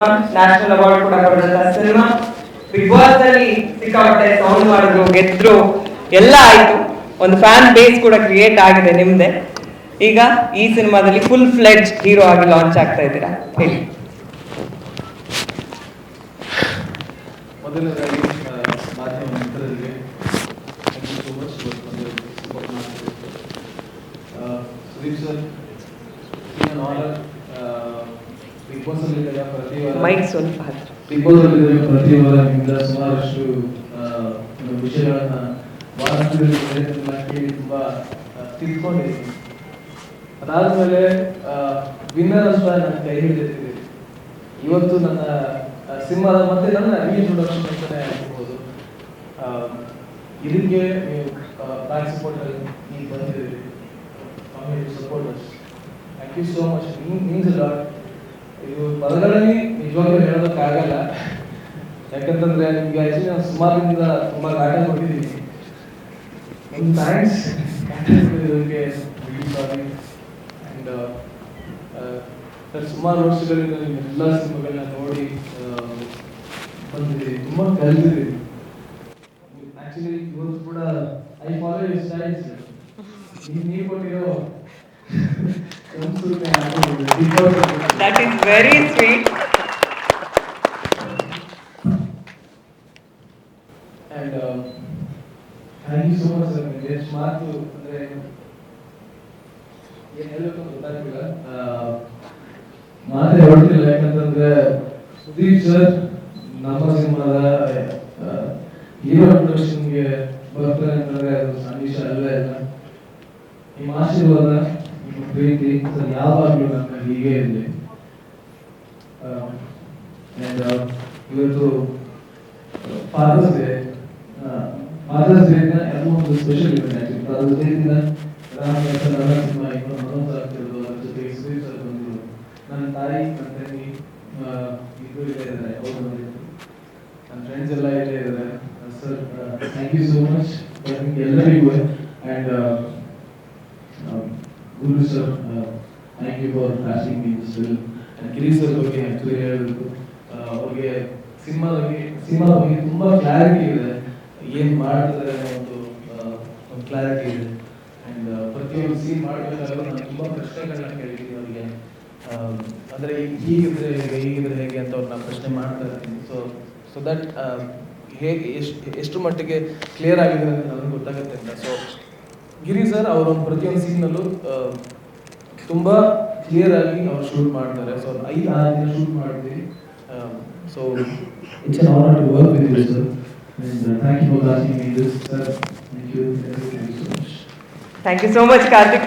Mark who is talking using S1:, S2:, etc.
S1: National award ಕೂಡ ಪಡೆದಂತ cinema big Boss ಅಲ್ಲಿ ಸಿಕ್ಕಾಪಟ್ಟೆ ಸೌಂಡ್ ಮಾಡಿದ್ರು ಗೆದ್ರು ಎಲ್ಲ ಆಯ್ತು. ಒಂದು ಫ್ಯಾನ್ ಬೇಸ್ ಕೂಡ ಕ್ರಿಯೇಟ್ ಆಗಿದೆ ನಿಮ್ದೆ. ಈಗ ಈ ಸಿನಿಮಾದಲ್ಲಿ ಫುಲ್ ಫ್ಲೆಡ್ಜ್ ಹೀರೋ ಆಗಿ ಲಾಂಚ್ ಆಗ್ತಾ ಇದ್ದೀರಾ? ಹೇಳಿ.
S2: ಸುದೀಪ್ ಆ, ಮಾಧ್ಯಮ ಮಿತ್ರರಿಗೆ thank you so much support ಮಾಡ್ತಿದ್ದೀವಿ Sudeep sir in honour Bigg Boss ಅಲ್ಲಿ ಪ್ರತಿ ವಾರ
S1: ಮೈಕ್ ಸ್ವಲ್ಪ ಹತ್ರ.
S2: ಬಿಗ್ ಬಾಸ್ ಪ್ರತಿ ಸುಮಾರಷ್ಟು ವಿಷಯಗಳನ್ನ ಪ್ರಯತ್ನ ಕೇಳಿ ತುಂಬಾ ತಿಳ್ಕೊಂಡಿದ್ದೀನಿ ಅದಾದ್ಮೇಲೆ ವಿನ್ನರ್ ಅಂತ ನನ್ನ ಕೈ ಇವತ್ತು ನನ್ನ ಸಿಂಹದ ಮತ್ತೆ ನನ್ನ ರೀಇಂಟ್ರೊಡಕ್ಷನ್ ಅಂತಾನೆ ಹೇಳ್ಬೋದು. ಇದಕ್ಕೆ ನೀವು ಬ್ಯಾಕ್ ಸಪೋರ್ಟ್ ನೀವು ಬಂದಿದ್ದೀರಿ. Supporters thank you so much means lot ಇದು ಬದಲಾಗಿ ನಿಜವಾಗ್ಲೂ ಹೇಳೋದಕ್ಕಾಗಲ್ಲ ಯಾಕಂತಂದ್ರೆ ನಿಮ್ಗೆ ಆಕ್ಚುಲಿ ನಾನು ಸುಮಾರಿಂದ ತುಂಬಾ ಕಾಟ ಕೊಟ್ಟಿದ್ದೀನಿ. ಥ್ಯಾಂಕ್ಸ್ ಇದಕ್ಕೆ ಸಾರಿ ಆ್ಯಂಡ್ ಸುಮಾರು ವರ್ಷಗಳಿಂದ ನೀವು ಎಲ್ಲ ಸಿನಿಮಾಗಳನ್ನ ನೋಡಿ ಆ, ಬಂದಿದ್ದೀರಿ. ತುಂಬ ಕಲಿತಿದ್ದೀರಿ ಆಕ್ಚುಲಿ ಇವತ್ತು ಕೂಡ ಐ ಫಾಲೋ ಯು ಸ್ಟೈಲ್ಸ್ ನೀವು ಕೊಟ್ಟಿರೋ
S1: that very sweet
S2: and thank you so much sir ನಿಮಗೆ ಎಷ್ಟು ಮಾತು ಅಂದರೆ ಏನು ಹೊರಟಿಲ್ಲ, ಯಾಕಂತಂದ್ರೆ, ಸುದೀಪ್ ಸರ್ ನಮ್ಮ ಸಿನಿಮಾದ ಹೀರೋ ಪ್ರೊಡಕ್ಷನ್ಗೆ ಬರ್ತಾರೆ ಅಂತಂದ್ರೆ, ಅದು ಸಂದೇಶ ಅಲ್ಲೇ ಇಲ್ಲ ನಿಮ್ಮ ಆಶೀರ್ವಾದ, ನಿಮ್ಮ ಪ್ರೀತಿ, ಸರ್, ಯಾವಾಗಲೂ ನನ್ನ ಹೀಗೆ ಇರಲಿ ಆ್ಯಂಡ್ ಇವತ್ತು ಫಾದರ್ಸ್ ಡೇ ಫಾದರ್ಸ್ ಡೇ ಎಲ್ಲ ಒಂದು special event actually father's day ದಿನ ರಾಮ ಸಿನಿಮಾ ಇನ್ನೊಂದು ಮನೋಜ್ ಆಗ್ತಿರೋದು, ಅದ್ರ ಜೊತೆಗೆ ಸುದೀಪ್ ಸರ್ ಬಂದಿದ್ರು ನನ್ನ ತಾಯಿ, ನನ್ನ ತಂಗಿ ಇದು ಇಲ್ಲೇ ಇದ್ದಾರೆ. ಅವ್ರು ಬಂದಿದ್ರು ನನ್ನ ಫ್ರೆಂಡ್ಸ್ ಎಲ್ಲ ಇಲ್ಲೇ ಇದ್ದಾರೆ. Sir thank you so much ಎಲ್ಲರಿಗೂ. And Guru sir thank you for casting me this film and Giri ಬಗ್ಗೆ ಆ್ಯಕ್ಚುಲಿ ಹೇಳಬೇಕು. ಅವ್ರಿಗೆ ಸಿನಿಮಾ ಬಗ್ಗೆ ಸಿನಿಮಾ ಬಗ್ಗೆ ತುಂಬಾ ಕ್ಲಾರಿಟಿ ಇದೆ. ಏನು ಮಾಡ್ತಾರೆ ಅನ್ನೋ ಒಂದು ಕ್ಲಾರಿಟಿ ಇದೆ. ಆ್ಯಂಡ್ ಪ್ರತಿಯೊಂದು ಸೀನ್ ಮಾಡಬೇಕಾದ್ರೆ ನಾನು ತುಂಬಾ ಪ್ರಶ್ನೆಗಳನ್ನ ಕೇಳಿದ್ದೀನಿ ಅವರಿಗೆ. ಅಂದ್ರೆ ಹೀಗಿದ್ರೆ ಹೇಗೆ ಹೀಗಿದ್ರೆ ಹೇಗೆ ಅಂತ ನಾನು ಪ್ರಶ್ನೆ ಮಾಡ್ತಾ ಇರ್ತೀನಿ. ಸೊ ಸೊ ದಟ್ ಹೇಗೆ, ಎಷ್ಟು ಎಷ್ಟು ಮಟ್ಟಿಗೆ ಕ್ಲಿಯರ್ ಆಗಿದೆ ಅಂತ ನನಗೆ ಗೊತ್ತಾಗುತ್ತೆ ಅಂತ. ಸೊ ಗಿರಿ ಸರ್ ಅವರೊಂದು ಪ್ರತಿಯೊಂದು ಸೀನಲ್ಲೂ ತುಂಬಾ ಕ್ಲಿಯರ್ ಆಗಿ ಅವ್ರು ಶೂಟ್ ಮಾಡ್ತಾರೆ. ಸೊ ಐದು ಆರು ದಿನ ಶೂಟ್ ಮಾಡಿದ್ವಿ so it's an honour to work with you sir thank you for asking me this sir thank you thank you so much
S1: thank you so much Karthik